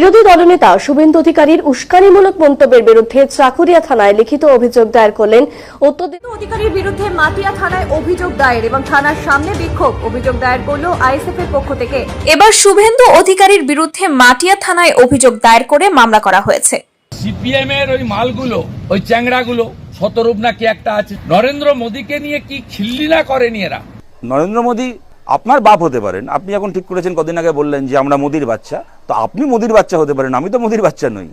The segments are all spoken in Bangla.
বিরোধী দলনেতা শুভেন্দু অধিকারীর উস্কানিমূলক মন্তব্যের বিরুদ্ধে চাকুরিয়া থানায় লিখিত অভিযোগ দায়ের করলেন উত্তর অধিকারীর বিরুদ্ধে মাটিয়া থানায় অভিযোগ দায়ের এবং থানার সামনে বিক্ষোভ অভিযোগ দায়ের করল আইএসএফ এর পক্ষ থেকে। এবার শুভেন্দু অধিকারীর বিরুদ্ধে মাটিয়া থানায় অভিযোগ দায়ের করে মামলা করা হয়েছে। সিপিএম এর ওই মালগুলো ওই চ্যাংড়াগুলো শতরূপ নাকি একটা আছে? নরেন্দ্র মোদীকে নিয়ে কি খিল্লিনা করেনি এরা? নরেন্দ্র মোদী আপনার বাপ হতে পারেন। আপনি এখন ঠিক করেছেন, কদিন আগে বললেন যে আমরা মোদির বাচ্চা। তো আপনি মোদির বাচ্চা হতে পারেন, আমি তো মোদির বাচ্চা নই।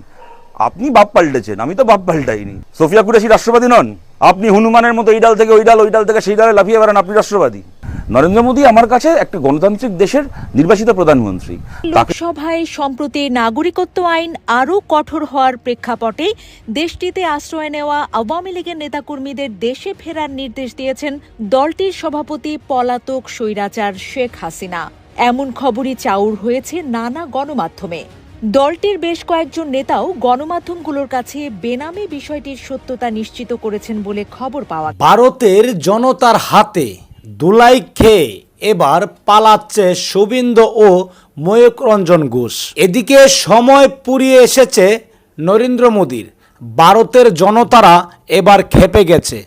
আপনি বাপ পাল্টেছেন, আমি তো বাপ পাল্টাইনি। সোফিয়া কুরেশি রাষ্ট্রবাদী নন? আপনি হনুমানের মতো এই ডাল থেকে ওই ডাল ওই ডাল থেকে সেই ডালে লাফিয়ে পারেন আপনি রাষ্ট্রবাদী। নরেন্দ্র মোদী আমার কাছে একটা গণতান্ত্রিক দেশের নির্বাচিত প্রধানমন্ত্রী। লোকসভায় সম্প্রতি নাগরিকত্ব আইন আরও কঠোর হওয়ার প্রেক্ষাপটে দেশটিতে আশ্রয় নেওয়া আওয়ামী লীগের নেতাকর্মীদের দেশে ফেরার নির্দেশ দিয়েছেন দলটির সভাপতি পলাতক স্বৈরাচার শেখ হাসিনা। এমন খবরই চাউর হয়েছে নানা গণমাধ্যমে। দলটির বেশ কয়েকজন নেতাও গণমাধ্যমগুলোর কাছে বেনামে বিষয়টির সত্যতা নিশ্চিত করেছেন বলে খবর পাওয়া ভারতের জনতার হাতে দুলাই খেয়ে এবার পালাচ্ছে শুভিন্দ ও ময়ূক রঞ্জন ঘোষ। এদিকে সময় পুরিয়ে এসেছে নরেন্দ্র মোদীর। ভারতের জনতারা এবার খেপে গেছে।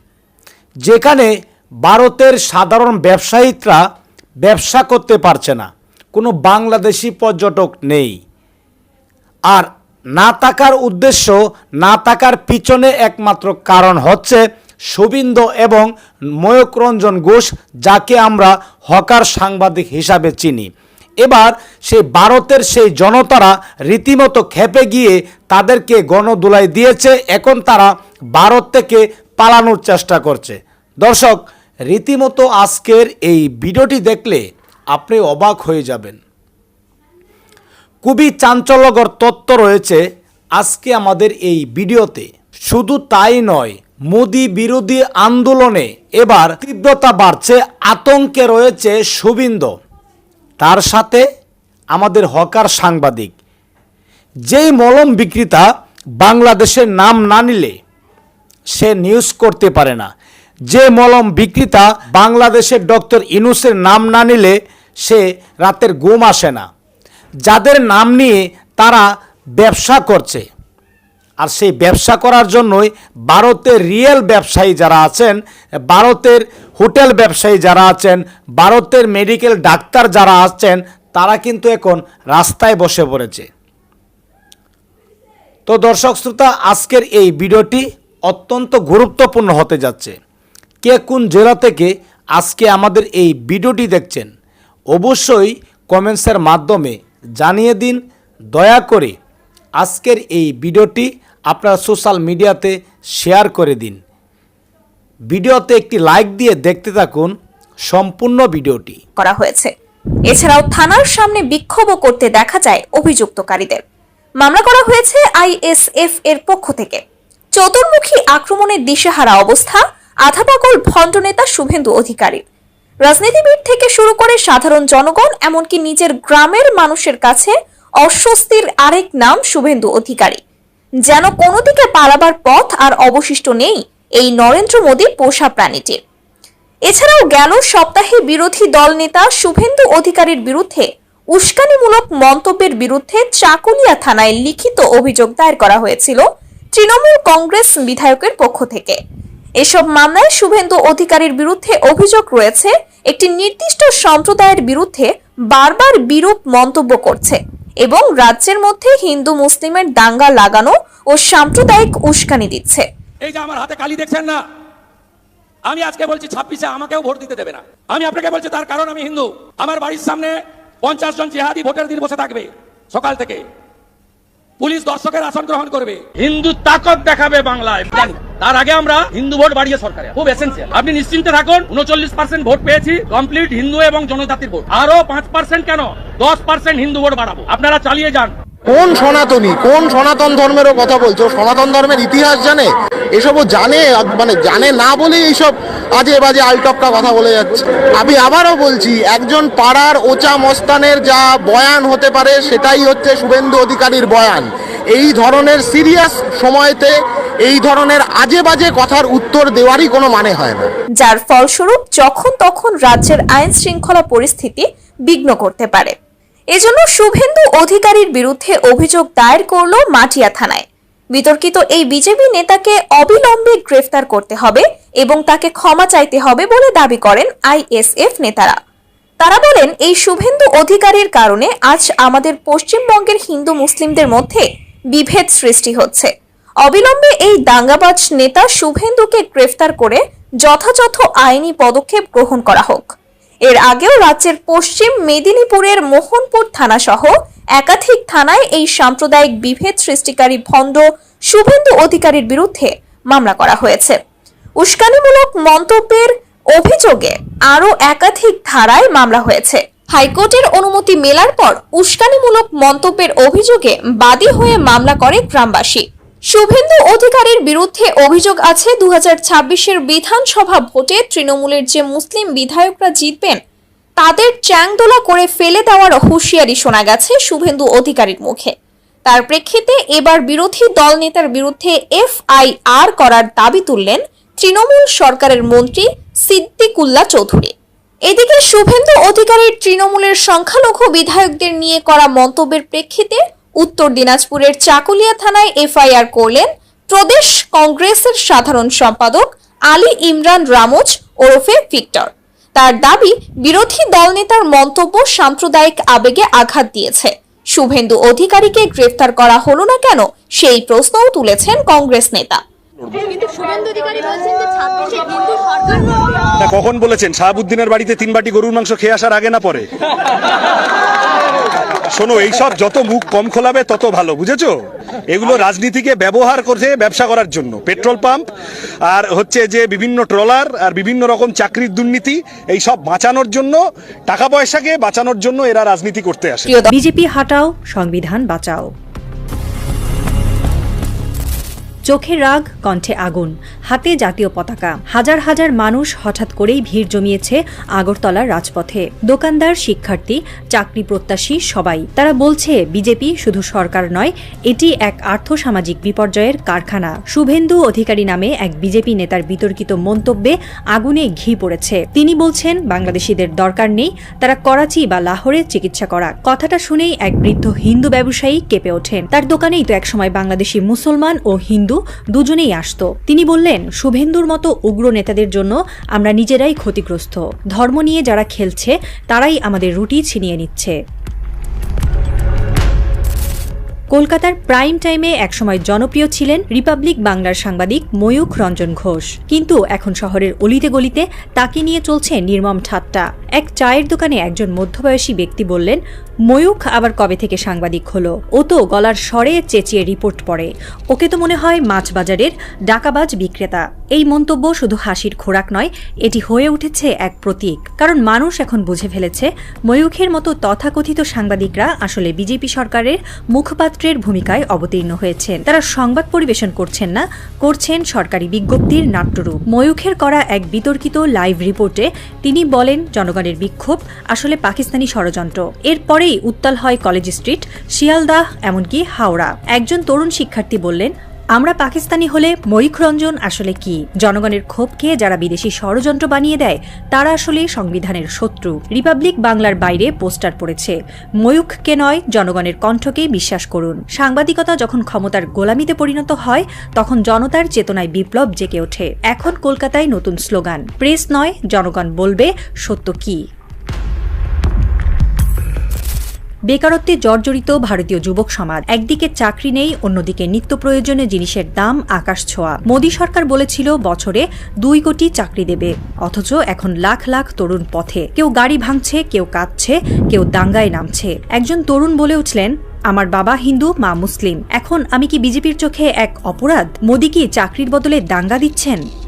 যেখানে ভারতের সাধারণ ব্যবসায়ীরা ব্যবসা করতে পারছে না। কোনো বাংলাদেশি পর্যটক নেই। আর না থাকার উদ্দেশ্য, না থাকার পিছনে একমাত্র কারণ হচ্ছে শুভিন্দ এবং ময়করঞ্জন ঘোষ, যাকে আমরা হকার সাংবাদিক হিসাবে চিনি। এবার সেই ভারতের সেই জনতারা রীতিমতো খেপে গিয়ে তাদেরকে গণদোলাই দিয়েছে, এখন তারা ভারত থেকে পালানোর চেষ্টা করছে। দর্শক, রীতিমতো আজকের এই ভিডিওটি দেখলে আপনি অবাক হয়ে যাবেন। খুবই চাঞ্চল্যকর তত্ত্ব রয়েছে আজকে আমাদের এই ভিডিওতে। শুধু তাই নয় মোদি বিরোধী আন্দোলনে এবার তীব্রতা বাড়ছে, আতঙ্কে রয়েছে শুভিন্দ। তার সাথে আমাদের হকার সাংবাদিক। যেই মলম বিক্রেতা বাংলাদেশের নাম না নিলে সে নিউজ করতে পারে না। যে মলম বিক্রেতা বাংলাদেশের ডক্টর ইনুসের নাম না নিলে সে রাতের ঘুম আসে না। যাদের নাম নিয়ে তারা ব্যবসা করছে। আর সেই ব্যবসা করার জন্যই ভারতের রিয়েল ব্যবসায়ী যারা আছেন, ভারতের হোটেল ব্যবসায়ী যারা আছেন, ভারতের মেডিকেল ডাক্তার যারা আছেন, তারা কিন্তু এখন রাস্তায় বসে পড়েছে। তো দর্শক শ্রোতা, আজকের এই ভিডিওটি অত্যন্ত গুরুত্বপূর্ণ হতে যাচ্ছে। কে কোন জেলা থেকে আজকে আমাদের এই ভিডিওটি দেখছেন, অবশ্যই কমেন্টসের মাধ্যমে জানিয়ে দিন। দয়া করে আজকের এই ভিডিওটি আপনার সোশ্যাল মিডিয়াতে শেয়ার করে দিন। ভিডিওতে একটি লাইক দিয়ে দেখতে থাকুন সম্পূর্ণ ভিডিওটি। করা হয়েছে। এছাড়াও থানার সামনে বিক্ষোভও করতে দেখা যায় অভিযুক্তকারীদের। মামলা করা হয়েছে আইএসএফ এর পক্ষ থেকে। চতুর্মুখী আক্রমণের দিশেহারা অবস্থা আধাপাগল ভণ্ড নেতা শুভেন্দু অধিকারীর। রাজনীতিবিদ থেকে শুরু করে সাধারণ জনগণ, এমনকি নিজের গ্রামের মানুষের কাছে অস্বস্তির আরেক নাম শুভেন্দু অধিকারী। যেন কোনো দিকে পালাবার পথ আর অবশিষ্ট নেই এই নরেন্দ্র মোদী পোষা প্রাণীটির। এছাড়াও গেল সপ্তাহে বিরোধী দল নেতা শুভেন্দু অধিকারীর বিরুদ্ধে উস্কানিমূলক মন্তব্যের বিরুদ্ধে চাকুলিয়া থানায় লিখিত অভিযোগ দায়ের করা হয়েছিল তৃণমূল কংগ্রেস বিধায়কের পক্ষ থেকে। এসব মামলায় শুভেন্দু অধিকারীর বিরুদ্ধে অভিযোগ রয়েছে, একটি নির্দিষ্ট সম্প্রদায়ের বিরুদ্ধে বারবার বিরূপ মন্তব্য করছে। এবং রাজ্যের মধ্যে হিন্দু মুসলিমের দাঙ্গা লাগানো ও সাম্প্রদায়িক উস্কানি দিচ্ছে। এই যে আমার হাতে কালি দেখছেন না, আমি আজকে বলছি ছাব্বিশে আমাকেও ভোট দিতে দেবে না। আমি আপনাকে বলছি তার কারণ আমি হিন্দু। আমার বাড়ির সামনে পঞ্চাশ জন জেহাদি ভোটের দিন বসে থাকবে সকাল থেকে। পুলিশ দর্শকের আসন গ্রহণ করবে। হিন্দু তাকত দেখাবে বাংলায়। তার আগে আমরা হিন্দু ভোট বাড়িয়ে সরকারে। খুব এসেন্সিয়াল আপনি নিশ্চিন্তে থাকুন, উনচল্লিশ পার্সেন্ট ভোট পেয়েছি কমপ্লিট হিন্দু এবং জনজাতির ভোট। আরও পাঁচ পার্সেন্ট কেন? দশ পার্সেন্ট হিন্দু ভোট বাড়াবো। আপনারা চালিয়ে যান। কোন সনাতনী, কোন সনাতন ধর্মেরও কথা বলছো? সনাতন ধর্মের ইতিহাস জানে? এসবও জানে মানে জানে না বলেই এইসব আজে বাজে আলটপকা কথা বলে যাচ্ছে। আমি আবারও বলছি, একজন পাড়ার ওচা মস্তানের যা বয়ান হতে পারে, সেটাই হচ্ছে শুভেন্দু অধিকারীর বয়ান। এই ধরনের সিরিয়াস সময়তে এই ধরনের আজে বাজে কথার উত্তর দেওয়ারই কোনো মানে হয় না। যার ফলস্বরূপ যখন তখন রাজ্যের আইন শৃঙ্খলা পরিস্থিতি বিঘ্ন করতে পারে। এজন্য শুভেন্দু অধিকারীর বিরুদ্ধে অভিযোগ দায়ের করল মাটিয়া থানায়। বিতর্কিত এই বিজেপি নেতাকে অবিলম্বে গ্রেফতার করতে হবে এবং তাকে ক্ষমা চাইতে হবে বলে দাবি করেন আইএসএফ নেতারা। তারা বলেন, এই শুভেন্দু অধিকারীর কারণে আজ আমাদের পশ্চিমবঙ্গের হিন্দু মুসলিমদের মধ্যে বিভেদ সৃষ্টি হচ্ছে। অবিলম্বে এই দাঙ্গাবাজ নেতা শুভেন্দুকে গ্রেফতার করে যথাযথ আইনি পদক্ষেপ গ্রহণ করা হোক। এর আগেও রাজ্যের পশ্চিম মেদিনীপুরের মোহনপুর থানা সহ একাধিক থানায় এই সাম্প্রদায়িক বিভেদ সৃষ্টিকারী ভণ্ড শুভেন্দু অধিকারীর বিরুদ্ধে মামলা করা হয়েছে। উস্কানিমূলক মন্তব্যের অভিযোগে আরও একাধিক ধারায় মামলা হয়েছে। হাইকোর্টের অনুমতি মেলার পর উস্কানিমূলক মন্তব্যের অভিযোগে বাদী হয়ে মামলা করে গ্রামবাসী। শুভেন্দু অধিকারীর বিরুদ্ধে অভিযোগ আছে দু হাজার বিধানসভা ভোটে তৃণমূলের যে মুসলিম বিধায়করা জিতবেন, তাদের চ্যাংদোলা করে ফেলে দেওয়ার হুঁশিয়ারি শোনা গেছে শুভেন্দু অধিকারীর মুখে। তার প্রেক্ষিতে এবার বিরোধী দল নেতার বিরুদ্ধে এফআইআর করার দাবি তুললেন তৃণমূল সরকারের মন্ত্রী সিদ্দিকুল্লা চৌধুরী। এদিকে শুভেন্দু অধিকারীর তৃণমূলের সংখ্যালঘু বিধায়কদের নিয়ে করা মন্তব্যের প্রেক্ষিতে উত্তর দিনাজপুরের চাকুলিয়া থানায় এফআইআর করলেন প্রদেশ কংগ্রেসের সাধারণ সম্পাদক আলী ইমরান রামোজ ওরফে ভিক্টর। তার দাবি, বিরোধী দলনেতার মন্তব্য সাম্প্রদায়িক আবেগে আঘাত দিয়েছে। শুভেন্দু অধিকারীকে গ্রেফতার করা হলো না কেন, সেই প্রশ্নও তুলেছেন কংগ্রেস নেতা। কিন্তু শুভেন্দু অধিকারী বলছেন যে ছাব্বিশে হিন্দু সরকার তা কখন বলেছেন? শাহাবুদ্দিনের বাড়িতে তিন বাটি গরুর মাংস খেয়ে আসার আগে না পরে? শোনো এইসব যত মুখ কম খোলাবে তত ভালো, বুঝেছ? এগুলো রাজনীতিকে ব্যবহার করছে ব্যবসা করার জন্য। পেট্রোল পাম্প, আর হচ্ছে যে বিভিন্ন ট্রলার, আর বিভিন্ন রকম চাকরির দুর্নীতি, এই সব বাঁচানোর জন্য, টাকা পয়সাকে বাঁচানোর জন্য এরা রাজনীতি করতে আসে। বিজেপি, হাটাও, সংবিধান বাঁচাও। চোখে রাগ, কণ্ঠে আগুন, হাতে জাতীয় পতাকা। হাজার হাজার মানুষ হঠাৎ করেই ভিড় জমিয়েছে আগরতলার রাজপথে। দোকানদার, শিক্ষার্থী, চাকরি প্রত্যাশী সবাই। তারা বলছে, বিজেপি শুধু সরকার নয়, এটি এক আর্থসামাজিক বিপর্যয়ের কারখানা। শুভেন্দু অধিকারী নামে এক বিজেপি নেতার বিতর্কিত মন্তব্যে আগুনে ঘি পড়েছে। তিনি বলছেন, বাংলাদেশিদের দরকার নেই, তারা করাচি বা লাহোরে চিকিৎসা করা কথাটা শুনেই এক বৃদ্ধ হিন্দু ব্যবসায়ী কেঁপে ওঠেন। তার দোকানেই তো একসময় বাংলাদেশি মুসলমান ও হিন্দু দুজনেই আসতো। তিনি বললেন, শুভেন্দুর মতো উগ্র নেতাদের জন্য আমরা নিজেরাই ক্ষতিগ্রস্ত। ধর্ম নিয়ে যারা খেলছে, তারাই আমাদের রুটি ছিনিয়ে নিচ্ছে। কলকাতার প্রাইম টাইমে একসময় জনপ্রিয় ছিলেন রিপাবলিক বাংলার সাংবাদিক ময়ূখ রঞ্জন ঘোষ। কিন্তু এখন শহরের অলিতে গলিতে তাকে নিয়ে চলছে নির্মম ঠাট্টা। এক চায়ের দোকানে একজন মধ্যবয়সী ব্যক্তি বললেন, ময়ূখ আবার কবে থেকে সাংবাদিক হলো? ও তো গলার স্বরে চেঁচিয়ে রিপোর্ট পড়ে। ওকে তো মনে হয় মাছ বাজারের ডাকাবাজ বিক্রেতা। এই মন্তব্য শুধু হাসির খোরাক নয়, এটি হয়ে উঠেছে এক প্রতীক। কারণ মানুষ এখন বুঝে ফেলেছে, ময়ূখের মতো তথাকথিত সাংবাদিকরা আসলে বিজেপি সরকারের মুখপাত্রের ভূমিকায় অবতীর্ণ হয়েছেন। তারা সংবাদ পরিবেশন করছেন না, করছেন সরকারি বিজ্ঞপ্তির নাট্যরূপ। ময়ূখের করা এক বিতর্কিত লাইভ রিপোর্টে তিনি বলেন জনগণের বিক্ষোভ, আসলে পাকিস্তানি ষড়যন্ত্র। এরপরেই উত্তাল হয় কলেজ স্ট্রিট, শিয়ালদাহ, এমনকি হাওড়া। একজন তরুণ শিক্ষার্থী বললেন আমরা পাকিস্তানি হলে ময়ূখ রঞ্জন আসলে কি? জনগণের ক্ষোভকে যারা বিদেশি ষড়যন্ত্র বানিয়ে দেয়, তারা আসলে সংবিধানের শত্রু। রিপাবলিক বাংলার বাইরে পোস্টার পড়েছে, ময়ূখকে নয়, জনগণের কণ্ঠকে বিশ্বাস করুন। সাংবাদিকতা যখন ক্ষমতার গোলামিতে পরিণত হয়, তখন জনতার চেতনায় বিপ্লব জেগে ওঠে। এখন কলকাতায় নতুন স্লোগান, প্রেস নয়, জনগণ বলবে সত্য কি? বেকারত্বে জর্জরিত ভারতীয় যুবক সমাজ। একদিকে চাকরি নেই, অন্যদিকে নিত্য প্রয়োজনীয় জিনিসের দাম আকাশ ছোঁয়া। মোদী সরকার বলেছিল, বছরে দুই কোটি চাকরি দেবে। অথচ এখন লাখ লাখ তরুণ পথে। কেউ গাড়ি ভাঙছে, কেউ কাঁদছে, কেউ দাঙ্গায় নামছে। একজন তরুণ বলে উঠলেন, আমার বাবা হিন্দু, মা মুসলিম। এখন আমি কি বিজেপির চোখে এক অপরাধ? মোদী কি চাকরির বদলে দাঙ্গা দিচ্ছেন?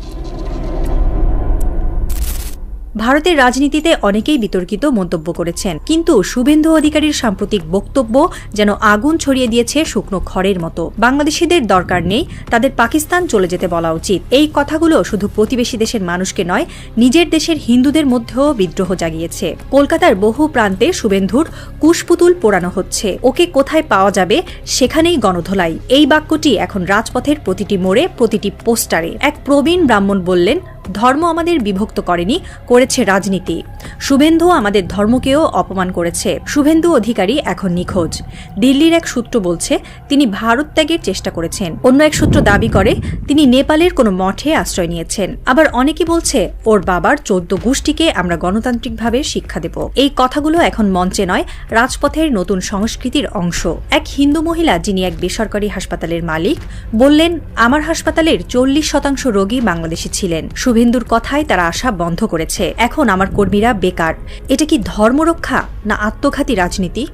ভারতের রাজনীতিতে অনেকেই বিতর্কিত মন্তব্য করেছেন। কিন্তু শুভেন্দু অধিকারীর সাম্প্রতিক বক্তব্য যেন আগুন ছড়িয়ে দিয়েছে শুকনো খড়ের মতো। বাংলাদেশিদের দরকার নেই, তাদের পাকিস্তান চলে যেতে বলা উচিত। এই কথাগুলো শুধু প্রতিবেশী দেশের মানুষকে নয়, নিজের দেশের হিন্দুদের মধ্যেও বিদ্রোহ জাগিয়েছে। কলকাতার বহু প্রান্তে শুভেন্দুর কুশপুতুল পোড়ানো হচ্ছে। ওকে কোথায় পাওয়া যাবে সেখানেই গণধোলাই। এই বাক্যটি এখন রাজপথের প্রতিটি মোড়ে প্রতিটি পোস্টারে। এক প্রবীণ ব্রাহ্মণ বললেন ধর্ম আমাদের বিভক্ত করেনি, করেছে রাজনীতি। শুভেন্দু আমাদের ধর্মকেও অপমান করেছে। শুভেন্দু অধিকারী এখন নিখোঁজ। দিল্লির এক সূত্র বলছে, তিনি ভারত ত্যাগের চেষ্টা করেছেন। অন্য এক সূত্র দাবি করে, তিনি নেপালের কোনো মঠে আশ্রয় নিয়েছেন। আবার অনেকে বলছে, ওর বাবার চোদ্দ গোষ্ঠীকে আমরা গণতান্ত্রিকভাবে শিক্ষা দেব। এই কথাগুলো এখন মঞ্চে নয়, রাজপথের নতুন সংস্কৃতির অংশ। এক হিন্দু মহিলা যিনি এক বেসরকারি হাসপাতালের মালিক, বললেন, আমার হাসপাতালের চল্লিশ শতাংশ রোগী বাংলাদেশি ছিলেন। শুভেন্দুর কথায় তারা আসা বন্ধ করেছে। এখন আমার কর্মীরা বেকার। এটা কি ধর্মরক্ষা না আত্মঘাতী রাজনীতি?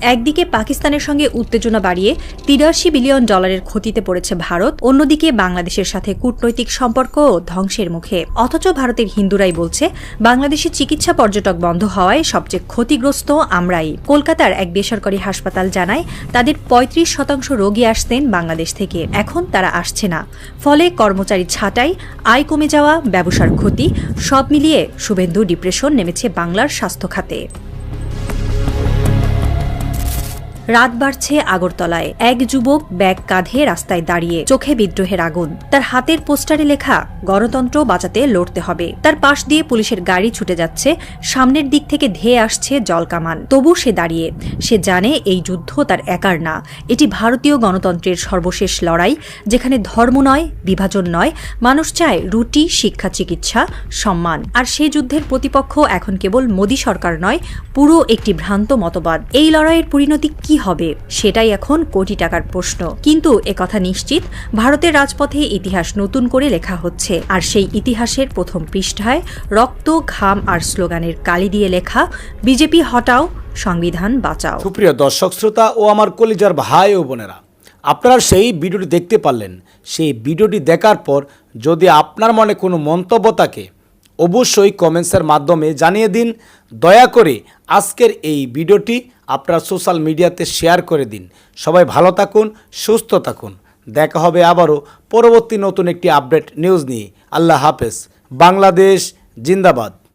একদিকে পাকিস্তানের সঙ্গে উত্তেজনা বাড়িয়ে তিরাশি বিলিয়ন ডলারের ক্ষতিতে পড়েছে ভারত, অন্যদিকে বাংলাদেশের সাথে কূটনৈতিক সম্পর্ক ধ্বংসের মুখে। অথচ ভারতের হিন্দুরাই বলছে, বাংলাদেশে চিকিৎসা পর্যটক বন্ধ হওয়ায় সবচেয়ে ক্ষতিগ্রস্ত আমরাই। কলকাতার এক বেসরকারি হাসপাতাল জানায়, তাদের ৩৫ শতাংশ রোগী আসতেন বাংলাদেশ থেকে। এখন তারা আসছে না। ফলে কর্মচারী ছাঁটাই, আয় কমে যাওয়া, ব্যবসার ক্ষতি, সব মিলিয়ে শুভেন্দু ডিপ্রেশন নেমেছে বাংলার স্বাস্থ্য খাতে। রাত বাড়ছে আগরতলায়। এক যুবক ব্যাগ কাঁধে রাস্তায় দাঁড়িয়ে চোখে বিদ্রোহের আগুন। তার হাতের পোস্টারে লেখা, গণতন্ত্র বাঁচাতে লড়তে হবে। তার পাশ দিয়ে পুলিশের গাড়ি ছুটে যাচ্ছে, সামনের দিক থেকে ধেয়ে আসছে জলকামান তবু সে দাঁড়িয়ে। সে জানে এই যুদ্ধ তার একার না। এটি ভারতীয় গণতন্ত্রের সর্বশেষ লড়াই, যেখানে ধর্ম নয়, বিভাজন নয়, মানুষ চায় রুটি, শিক্ষা, চিকিৎসা, সম্মান। আর সেই যুদ্ধের প্রতিপক্ষ এখন কেবল মোদী সরকার নয়, পুরো একটি ভ্রান্ত মতবাদ। এই লড়াইয়ের পরিণতি কি হবে? সেটাই এখন কোটি টাকার প্রশ্ন। কিন্তু একথা নিশ্চিত, ভারতের রাজপথে ইতিহাস নতুন করে লেখা হচ্ছে। আর সেই ইতিহাসের প্রথম পৃষ্ঠায় রক্ত, ঘাম আর স্লোগানের কালি দিয়ে লেখা, বিজেপি হটাও, সংবিধান বাঁচাও। সুপ্রিয় দর্শক শ্রোতা ও আমার কলিজার ভাই ও বোনেরা, আপনারা সেই ভিডিওটি দেখতে পারলেন। সেই ভিডিওটি দেখার পর যদি আপনার মনে কোনো মন্তব্য থাকে, অবশ্যই কমেন্টসের মাধ্যমে জানিয়ে দিন। দয়া করে আজকের এই ভিডিওটি আপনার সোশ্যাল মিডিয়াতে শেয়ার করে দিন। সবাই ভালো থাকুন, সুস্থ থাকুন। দেখা হবে আবারও পরবর্তী নতুন একটি আপডেট নিউজ নিয়ে। আল্লাহ হাফেজ। বাংলাদেশ জিন্দাবাদ।